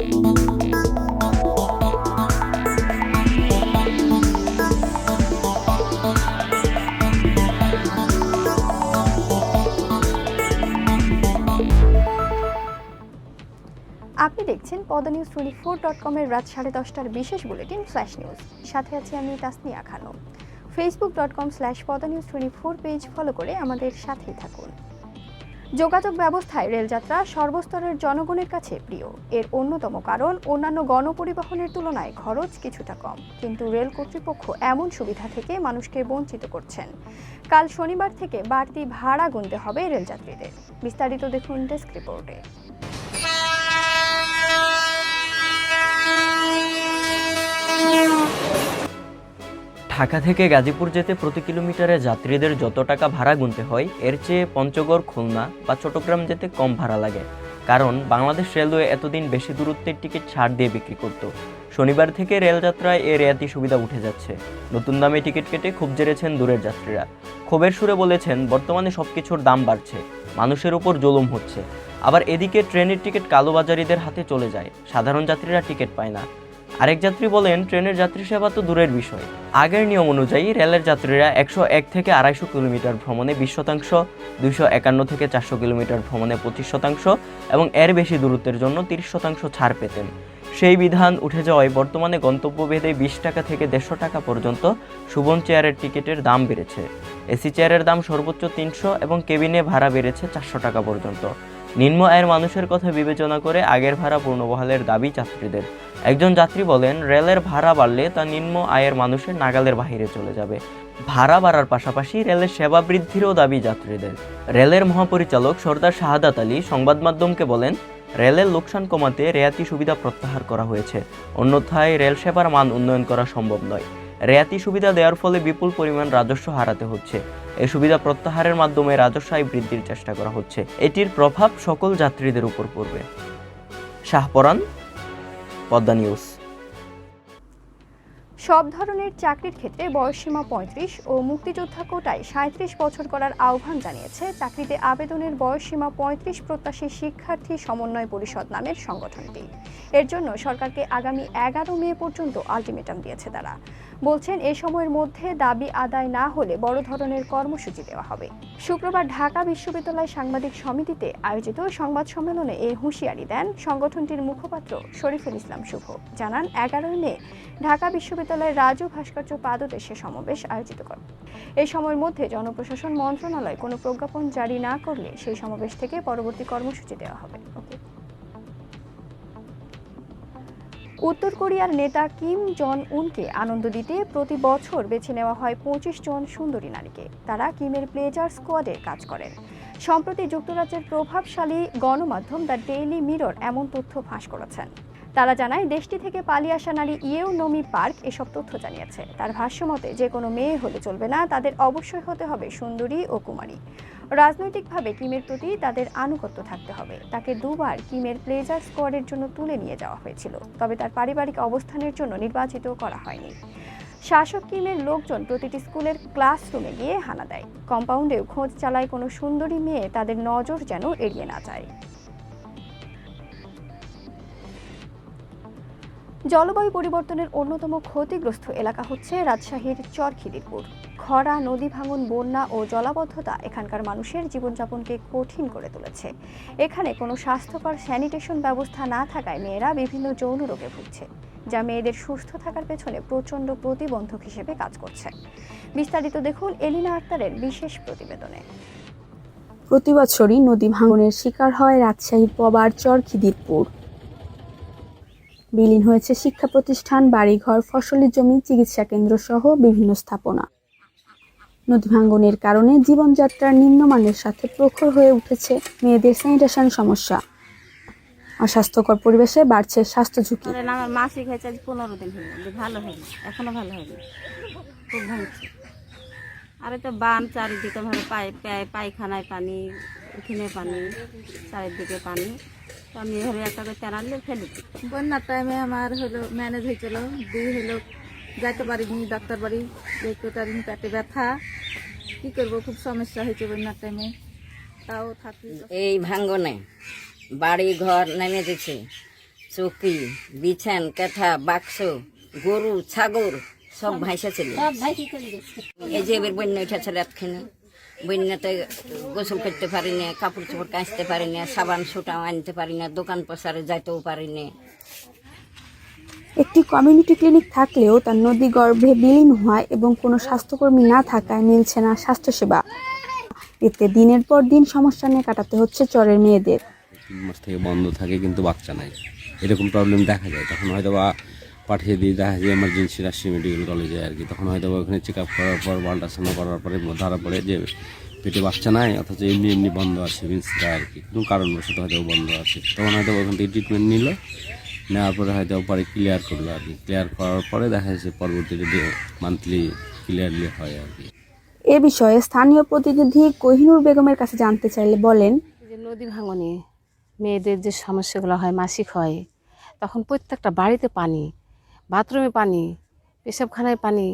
আপনি দেখছেন পদা নিউজ টোয়েন্টি ফোর ডট কমের রাত সাড়ে দশটার বিশেষ বুলেটিন ফ্ল্যাশ নিউজ সাথে আছি আমি Tasnia Khanam. Facebook dot com slash Padma news twenty four page follow করে আমাদের সাথেই থাকুন। যোগাযোগ ব্যবস্থায় রেলযাত্রা সর্বস্তরের জনগণের কাছে প্রিয়। এর অন্যতম কারণ, অন্যান্য গণপরিবহনের তুলনায় খরচ কিছুটা কম। কিন্তু রেল কর্তৃপক্ষ এমন সুবিধা থেকে মানুষকে বঞ্চিত করছেন। কাল শনিবার থেকে বাড়তি ভাড়া গুনতে হবে রেলযাত্রীদের। বিস্তারিত দেখুন ডেস্ক রিপোর্টে। ঢাকা থেকে গাজীপুর যেতে প্রতি কিলোমিটারে যাত্রীদের যত টাকা ভাড়া গুনতে হয়, এর চেয়ে পঞ্চগড়, খুলনা বা চট্টগ্রাম যেতে কম ভাড়া লাগে। কারণ বাংলাদেশ রেলওয়ে এতদিন বেশি দূরত্বের টিকিট ছাড় দিয়ে বিক্রি করত। শনিবার থেকে রেলযাত্রায় এ রেয়াতি সুবিধা উঠে যাচ্ছে। নতুন দামে টিকিট কেটে খুব জেরেছেন দূরের যাত্রীরা। ক্ষোভের সুরে বলেছেন, বর্তমানে সব কিছুর দাম বাড়ছে। মানুষের উপর জুলুম হচ্ছে। আবার এদিকে ট্রেনের টিকিট কালোবাজারিদের হাতে চলে যায়। সাধারণ যাত্রীরা টিকিট পায় না। আরেক যাত্রী বলেন, ট্রেনের যাত্রী সেবা তো দূরের বিষয়। আগের নিয়ম অনুযায়ী রেলের যাত্রীরা একশো এক থেকে আড়াইশো কিলোমিটার ভ্রমণে বিশ শতাংশ, দুইশো একান্ন থেকে চারশো কিলোমিটার ভ্রমণে পঁচিশ শতাংশ এবং এর বেশি দূরত্বের জন্য তিরিশ শতাংশ ছাড় পেতেন। সেই বিধান উঠে যাওয়ায় বর্তমানে গন্তব্যভেদে বিশ টাকা থেকে দেড়শো টাকা পর্যন্ত সুবন চেয়ারের টিকিটের দাম বেড়েছে। এসি চেয়ারের দাম সর্বোচ্চ তিনশো এবং কেবিনে ভাড়া বেড়েছে চারশো টাকা পর্যন্ত। নিম্ন আয়ের মানুষের কথা বিবেচনা করে আগের ভাড়া পূর্ণবহালের দাবি যাত্রীদের। একজন যাত্রী বলেন, রেলের ভাড়া বাড়লে তা নিম্ন আয়ের মানুষের নাগালের বাহিরে চলে যাবে। ভাড়া বাড়ার পাশাপাশি রেলের সেবা বৃদ্ধিরও দাবি যাত্রীদের। রেলের মহাপরিচালক সর্দার শাহাদাত আলী সংবাদ মাধ্যমকে বলেন, রেলের লোকসান কমাতে রেয়াতি সুবিধা প্রত্যাহার করা হয়েছে। অন্যথায় রেল সেবার মান উন্নয়ন করা সম্ভব নয়। রেয়াতি সুবিধা দেওয়ার ফলে বিপুল পরিমাণ রাজস্ব হারাতে হচ্ছে। এই সুবিধা প্রত্যাহারের মাধ্যমে রাজস্ব আয় বৃদ্ধির চেষ্টা করা হচ্ছে। এটির প্রভাব সকল যাত্রীদের উপর পড়বে। শাহপরান পদ্মা নিউজ। সব ধরনের চাকরির ক্ষেত্রে বয়সসীমা পঁয়ত্রিশ ও মুক্তিযোদ্ধা কোটায় সাঁত্রিশ বছর করার আহ্বান জানিয়েছে চাকরিতে আবেদনের বয়সসীমা পঁয়ত্রিশ প্রত্যাশী শিক্ষার্থী সমন্বয় পরিষদ নামের সংগঠনটি। এর জন্য সরকারকে আগামী এগারো মে পর্যন্ত আলটিমেটাম দিয়েছে তারা। বলছেন, এ সময়ের মধ্যে দাবি আদায় না হলে বড় ধরনের কর্মসূচি দেওয়া হবে। শুক্রবার ঢাকা বিশ্ববিদ্যালয় সাংবাদিক সমিতিতে আয়োজিত সংবাদ সম্মেলনে এই হুঁশিয়ারি দেন সংগঠনটির মুখপাত্র শরীফুল ইসলাম শুভ। জানান, এগারোই মে ঢাকা বিশ্ববিদ্যালয়ের রাজু ভাস্কর্য পাদদেশে সমাবেশ আয়োজিত করে। এই সময়ের মধ্যে জনপ্রশাসন মন্ত্রণালয় কোনো প্রজ্ঞাপন জারি না করলে সেই সমাবেশ থেকে পরবর্তী কর্মসূচি দেওয়া হবে। উত্তর কোরিয়ার নেতা কিম জন উনকে আনন্দ দিতে প্রতি বছর বেছে নেওয়া হয় পঁচিশ জন সুন্দরী নারীকে। তারা কিমের প্লেজার স্কোয়াডে কাজ করেন। সম্প্রতি যুক্তরাজ্যের প্রভাবশালী গণমাধ্যম দ্য ডেইলি মিরর এমন তথ্য ফাঁস করেছেন। তারা জানায়, দেশটি থেকে পালিয়ে আসা নারী ইয়েও নমি পার্ক এসব তথ্য জানিয়েছে। তার ভাষ্যমতে, যে কোনো মেয়ে হলে চলবে না, তাদের অবশ্যই হতে হবে সুন্দরী ও কুমারী। রাজনৈতিকভাবে কিমের প্রতি তাদের আনুগত্য থাকতে হবে। তাকে দুবার কিমের প্লেজার স্কোয়াডের জন্য তুলে নিয়ে যাওয়া হয়েছিল। তবে তার পারিবারিক অবস্থানের জন্য নির্বাচিত করা হয়নি। শাসক কিমের লোকজন প্রতিটি স্কুলের ক্লাসরুমে গিয়ে হানা দেয়। কম্পাউন্ডেও খোঁজ চালায় কোনো সুন্দরী মেয়ে তাদের নজর যেন এড়িয়ে না যায়। জলবায়ু পরিবর্তনের অন্যতম ক্ষতিগ্রস্ত এলাকা হচ্ছে রাজশাহীর চরখিদিরপুর। খরা, নদী ভাঙন, বন্যা ও জলাবদ্ধতা এখানকার মানুষের জীবনযাপনকে কঠিন করে তুলেছে। এখানে কোনো স্বাস্থ্যকর স্যানিটেশন ব্যবস্থা না থাকায় মেয়েরা বিভিন্ন যৌন রোগে ভুগছে, যা মেয়েদের সুস্থ থাকার পেছনে প্রচণ্ড প্রতিবন্ধক হিসেবে কাজ করছে। বিস্তারিত দেখুন এলিনা আক্তারের বিশেষ প্রতিবেদনে। প্রতি বছরই নদী ভাঙনের শিকার হয় রাজশাহীর পবার চর খিদিরপুর বিলীন হয়েছে শিক্ষা প্রতিষ্ঠান, বাড়িঘর, ফসলি জমি, চিকিৎসা কেন্দ্র সহ বিভিন্ন স্থাপনা। নদী ভাঙ্গনের কারণে জীবনযাত্রার নিম্নমানের সাথে প্রখর হয়ে উঠেছে মেয়েদের স্যানিটেশন সমস্যা। অস্বাস্থ্যকর পরিবেশে বাড়ছে স্বাস্থ্য ঝুঁকি। আমার মাসিক হয়েছে আজ পনেরো দিন হলো যে ভালো হয়নি, এখনও ভালো হয়নি। খুব তো বান চারিদিকে পাই পাই- পায়খানায় পানি, উঠিনে পানি, চারিদিকে পানি। আমি এভাবে একটা করে বন্যার টাইমে আমার হলো ম্যানেজ হয়েছিল দুই হলো যাইতে পারিনি ডাক্তার বাড়ি যেতে পারিনি পেটে ব্যথা। কি করব খুব সমস্যা হয়েছে বন্যার টাইমে তাও থাকি। এই ভাঙ্গনে বাড়ি ঘর নেমে গেছে। চকি বিছান কাঁথা বাক্স গরু ছাগল সব ভাইসা ছিল এই যে এবার বন্যা উঠেছে রাতখানে। বন্যাতে গোসল করতে পারি না কাপড় চোপড় কাচতে পারি না সাবান সুটাও আনতে পারি না দোকান পসারে যাইতেও পারি না। একটি কমিউনিটি ক্লিনিক থাকলেও তার নদী গর্ভে বিলীন হয় এবং কোনো স্বাস্থ্যকর্মী না থাকায় মিলছে না স্বাস্থ্যসেবা। এতে দিনের পর দিন সমস্যা নিয়ে কাটাতে হচ্ছে চরের মেয়েদের। তিন মাস থেকে বন্ধ থাকে কিন্তু বাচ্চা নাই। এরকম প্রবলেম দেখা যায় তখন হয়তো বা পাঠিয়ে দিয়ে দেখা যায় এমার্জেন্সি রাজশাহী মেডিকেল কলেজে আর কি। তখন হয়তো বা ওখানে চেক আপ করার পর আল্ট্রাসাউন্ড করার পরে ধরা পড়ে যে পেটে বাচ্চা নাই অথচ এমনি এমনি বন্ধ আছে মিন্সটা আর কি। কোনো কারণবশত হয়তো বন্ধ আছে। তখন হয়তো ওখান থেকে ট্রিটমেন্ট নিল নেওয়ার পরে হয়তো পরে ক্লিয়ার করল আর কি। ক্লিয়ার করার পরে দেখা যাচ্ছে পরবর্তীতে মান্থলি ক্লিয়ারলি হয় আর কি। এ বিষয়ে স্থানীয় প্রতিনিধি কোহিনুর বেগমের কাছে জানতে চাইলে বলেন যে নদী ভাঙনে মেয়েদের যে সমস্যাগুলো হয় মাসিক হয় তখন প্রত্যেকটা বাড়িতে পানি বাথরুমে পানি, পেশাবখানায় পানি,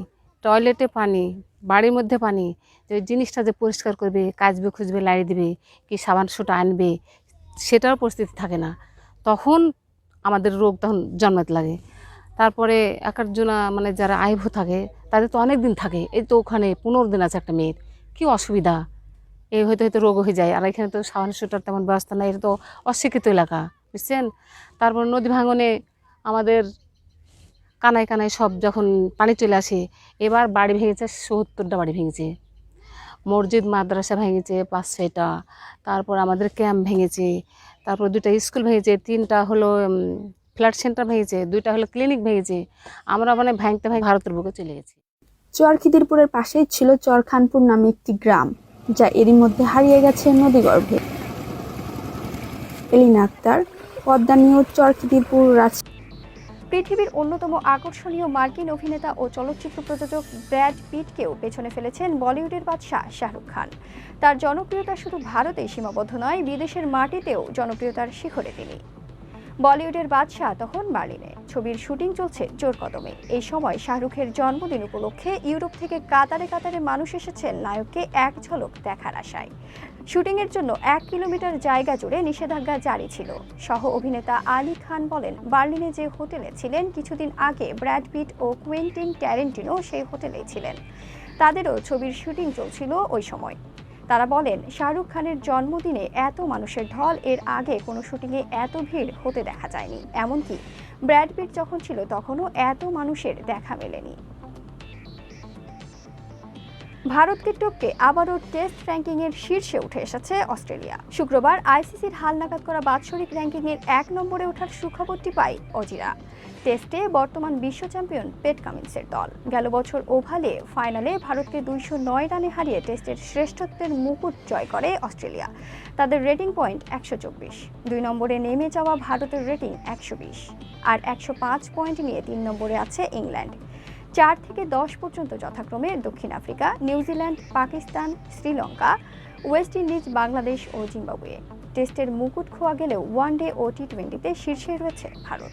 টয়লেটে পানি, বাড়ির মধ্যে পানি, যে জিনিসটা যে পরিষ্কার করবে, কাচবে, খুঁজবে, লাড়ি দেবে, কি সাবান সুটা আনবে সেটারও পরিস্থিতি থাকে না। তখন আমাদের রোগ তখন জন্মাতে লাগে। তারপরে একজনা মানে যারা আইভু থাকে, তাদের তো অনেক দিন থাকে। এই তো ওখানে পনেরো দিন আছে একটা মেয়ের। কি অসুবিধা? এই হয়তো হয়তো রোগ হয়ে যায়। আর এখানে তো সাবান সুটার তেমন ব্যবস্থা নাই। এটা তো অশিক্ষিত এলাকা, বুঝছেন? তারপর নদী ভাঙনে আমাদের কানায় কানায় সব যখন পানি চলে আসে, এবার বাড়ি ভেঙেছে সত্তরটা বাড়ি ভেঙেছে। মসজিদ, মাদ্রাসা ভেঙেছে পাঁচ ছয়টা, তারপর আমাদের ক্যাম্প ভেঙেছে, তারপর দুটা স্কুল ভেঙেছে, তিনটা হলো ফ্ল্যাট সেন্টার ভেঙেছে, দুইটা হলো ক্লিনিক ভেঙেছে। আমরা মানে ভাঙতে ভাঙতে ভারতের বুকে চলে গেছি। চর খিদিরপুরের পাশেই ছিল চরখানপুর নামে একটি গ্রাম, যা এরই মধ্যে হারিয়ে গেছে নদীগর্ভে। এলিনা আক্তার, পদ্মা নিউজ, চরখিদিরপুর রাজ পৃথিবীর অন্যতম আকর্ষণীয় মার্কিন অভিনেতা ও চলচ্চিত্র প্রযোজক ব্র্যাড পিটকেও পেছনে ফেলেছেন বলিউডের বাদশাহ শাহরুখ খান। তার জনপ্রিয়তা শুধু ভারতেই সীমাবদ্ধ নয়, বিদেশের মাটিতেও জনপ্রিয়তার শিখরে তিনি। বলিউডের বাদশাহ তখন বার্লিনে। ছবির শুটিং চলছে জোর কদমে। এই সময় শাহরুখের জন্মদিন উপলক্ষে ইউরোপ থেকে কাতারে কাতারে মানুষ এসেছেন নায়ককে এক ঝলক দেখার আশায়। শুটিংয়ের জন্য এক কিলোমিটার জায়গা জুড়ে নিষেধাজ্ঞা জারি ছিল। সহ অভিনেতা আলী খান বলেন, বার্লিনে যে হোটেলে ছিলেন, কিছুদিন আগে ব্র্যাড পিট ও কুয়েন্টিন ট্যারেন্টিনো সেই হোটেলেই ছিলেন। তাদেরও ছবির শুটিং চলছিল ওই সময়। তারা বলেন, শাহরুখ খানের জন্মদিনে এত মানুষের ঢল, এর আগে কোনো শুটিংয়ে এত ভিড় হতে দেখা যায়নি। এমনকি ব্র্যাড পিট যখন ছিল, তখনও এত মানুষের দেখা মেলেনি। ভারতকে টপকে আবারও টেস্ট র্যাঙ্কিংয়ের শীর্ষে উঠে এসেছে অস্ট্রেলিয়া। শুক্রবার আইসিসির হালনাগাদ করা বাৎসরিক র্যাঙ্কিংয়ের এক নম্বরে ওঠার সুখবরটি পায় অজিরা। টেস্টে বর্তমান বিশ্ব চ্যাম্পিয়ন পেট কামিন্সের দল। গেল বছর ওভালে, ফাইনালে ভারতকে দুইশো নয় রানে হারিয়ে টেস্টের শ্রেষ্ঠত্বের মুকুট জয় করে অস্ট্রেলিয়া। তাদের রেটিং পয়েন্ট একশো চব্বিশ। দুই নম্বরে নেমে যাওয়া ভারতের রেটিং একশো বিশ। আর একশো পাঁচ পয়েন্ট নিয়ে তিন নম্বরে আছে ইংল্যান্ড। চার থেকে দশ পর্যন্ত যথাক্রমে দক্ষিণ Africa, New Zealand, Pakistan, Sri Lanka, West Indies, Bangladesh ও জিম্বাবুয়ে। টেস্টের মুকুট খোয়া গেলেও ওয়ানডে ও টি টোয়েন্টিতে শীর্ষে রয়েছে ভারত।